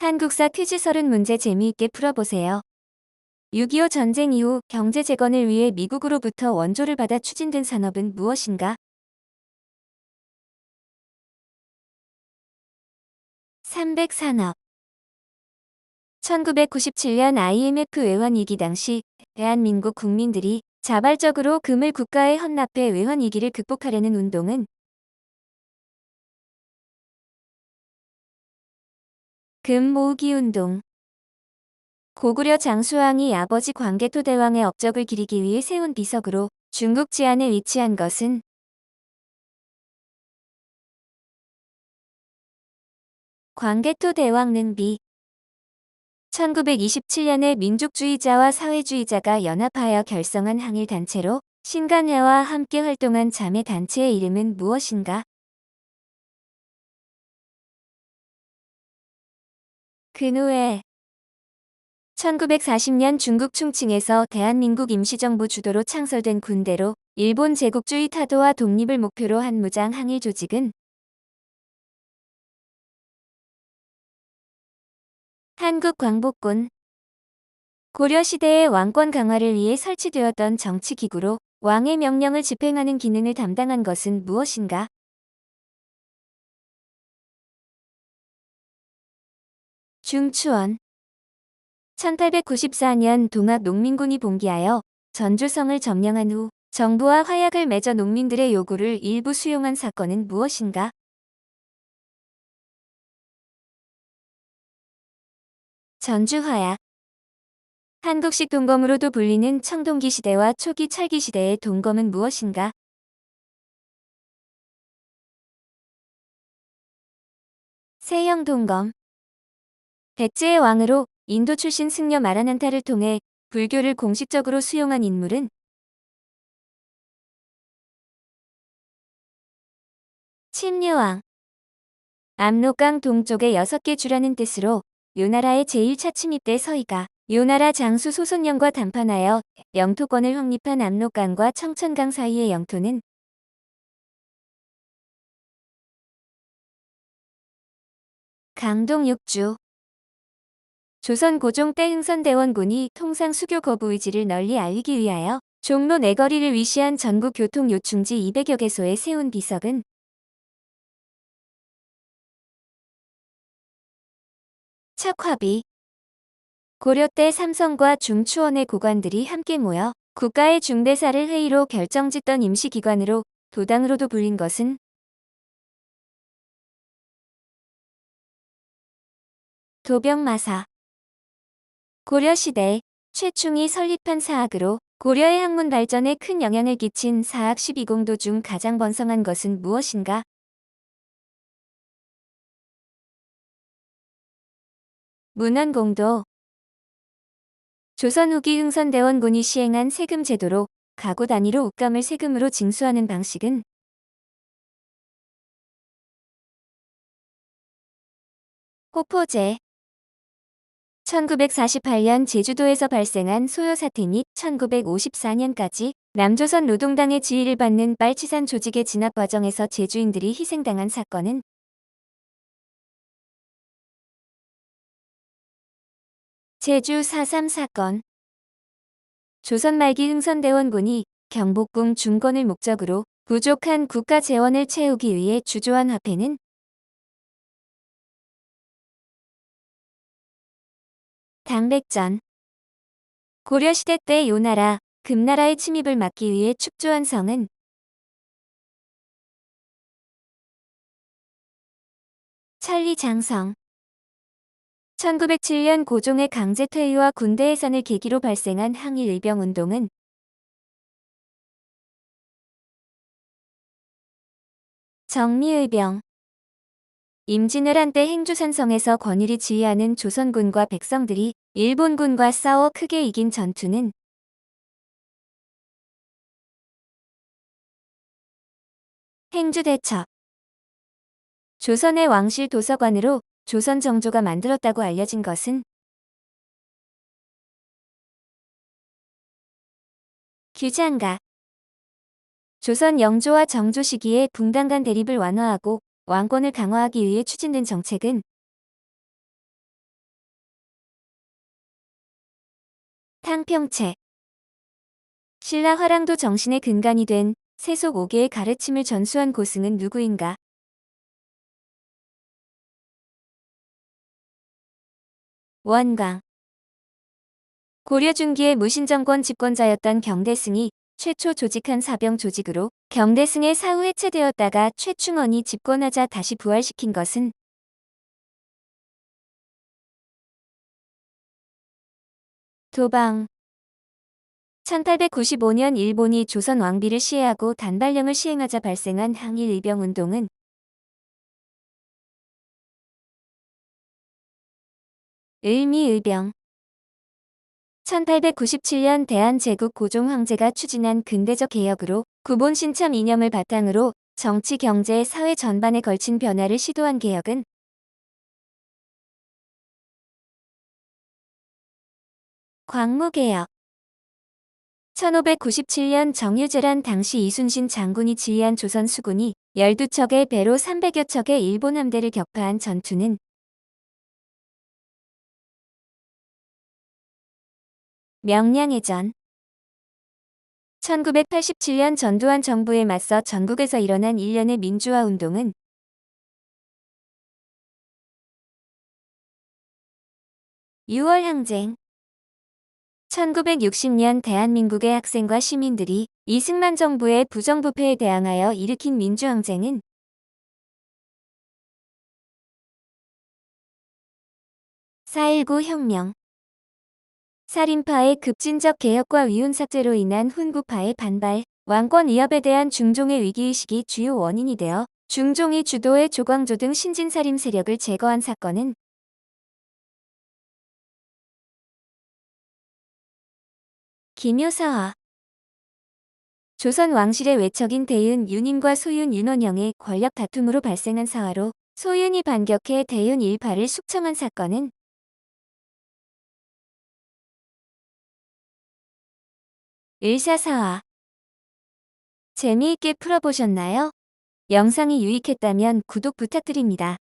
한국사 퀴즈 서른 문제 재미있게 풀어보세요. 6.25 전쟁 이후 경제 재건을 위해 미국으로부터 원조를 받아 추진된 산업은 무엇인가? 삼백 산업 1997년 IMF 외환 위기 당시 대한민국 국민들이 자발적으로 금을 국가에 헌납해 외환 위기를 극복하려는 운동은 금 모으기 운동 고구려 장수왕이 아버지 광개토 대왕의 업적을 기리기 위해 세운 비석으로 중국 지안에 위치한 것은 광개토 대왕 능비 1927년에 민족주의자와 사회주의자가 연합하여 결성한 항일 단체로 신간회와 함께 활동한 자매 단체의 이름은 무엇인가? 근후에 1940년 중국 충칭에서 대한민국 임시정부 주도로 창설된 군대로 일본 제국주의 타도와 독립을 목표로 한 무장 항일 조직은 한국 광복군 고려시대의 왕권 강화를 위해 설치되었던 정치기구로 왕의 명령을 집행하는 기능을 담당한 것은 무엇인가? 중추원 1894년 동학 농민군이 봉기하여 전주성을 점령한 후 정부와 화약을 맺어 농민들의 요구를 일부 수용한 사건은 무엇인가? 전주화약 한국식 동검으로도 불리는 청동기 시대와 초기 찰기 시대의 동검은 무엇인가? 세형 동검 백제의 왕으로 인도 출신 승려 마라난타를 통해 불교를 공식적으로 수용한 인물은 침류왕. 압록강 동쪽에 여섯 개 주라는 뜻으로 요나라의 제1차 침입 때 서희가 요나라 장수 소손령과 담판하여 영토권을 확립한 압록강과 청천강 사이의 영토는 강동 육주 조선 고종 때 흥선대원군이 통상 수교 거부 의지를 널리 알리기 위하여 종로 내거리를 위시한 전국 교통 요충지 200여 개소에 세운 비석은 척화비 고려 때 삼성과 중추원의 고관들이 함께 모여 국가의 중대사를 회의로 결정짓던 임시기관으로 도당으로도 불린 것은 도병마사 고려시대 최충이 설립한 사학으로 고려의 학문 발전에 큰 영향을 끼친 사학 12공도 중 가장 번성한 것은 무엇인가? 문헌공도 조선 후기 흥선대원군이 시행한 세금 제도로 가구 단위로 옷감을 세금으로 징수하는 방식은 호포제 1948년 제주도에서 발생한 소요 사태 및 1954년까지 남조선 노동당의 지휘를 받는 빨치산 조직의 진압 과정에서 제주인들이 희생당한 사건은 제주 4.3 사건. 조선 말기 흥선대원군이 경복궁 중건을 목적으로 부족한 국가 재원을 채우기 위해 주조한 화폐는 당백전. 고려시대 때 요나라, 금나라의 침입을 막기 위해 축조한 성은 천리장성. 1907년 고종의 강제 퇴위와 군대 해산을 계기로 발생한 항일 의병 운동은 정리의병 임진을 한때 행주산성에서 권율이 지휘하는 조선군과 백성들이 일본군과 싸워 크게 이긴 전투는 행주대첩 조선의 왕실 도서관으로 조선 정조가 만들었다고 알려진 것은 규장가? 조선 영조와 정조 시기에 붕당 간 대립을 완화하고 왕권을 강화하기 위해 추진된 정책은 탕평책 신라 화랑도 정신의 근간이 된 세속 5개의 가르침을 전수한 고승은 누구인가? 원광 고려 중기의 무신정권 집권자였던 경대승이 최초 조직한 사병 조직으로 경대승의 사후 해체되었다가 최충원이 집권하자 다시 부활시킨 것은 도방. 1895년 일본이 조선 왕비를 시해하고 단발령을 시행하자 발생한 항일 의병 운동은 을미의병 1897년 대한제국 고종 황제가 추진한 근대적 개혁으로 구본 신참 이념을 바탕으로 정치, 경제, 사회 전반에 걸친 변화를 시도한 개혁은 광무개혁. 1597년 정유재란 당시 이순신 장군이 지휘한 조선 수군이 12척의 배로 300여 척의 일본 함대를 격파한 전투는 명량해전. 1987년 전두환 정부에 맞서 전국에서 일어난 일련의 민주화 운동은 (6월) 항쟁. 1960년 대한민국의 학생과 시민들이 이승만 정부의 부정부패에 대항하여 일으킨 민주항쟁은 (4.19) 혁명 살인파의 급진적 개혁과 위훈삭제로 인한 훈구파의 반발, 왕권 위협에 대한 중종의 위기의식이 주요 원인이 되어 중종이 주도의 조광조 등 신진살인 세력을 제거한 사건은 기묘사화 조선 왕실의 외척인 대윤 윤임과 소윤 윤원영의 권력 다툼으로 발생한 사화로 소윤이 반격해 대윤 일파를 숙청한 사건은 일사사화 재미있게 풀어보셨나요? 영상이 유익했다면 구독 부탁드립니다.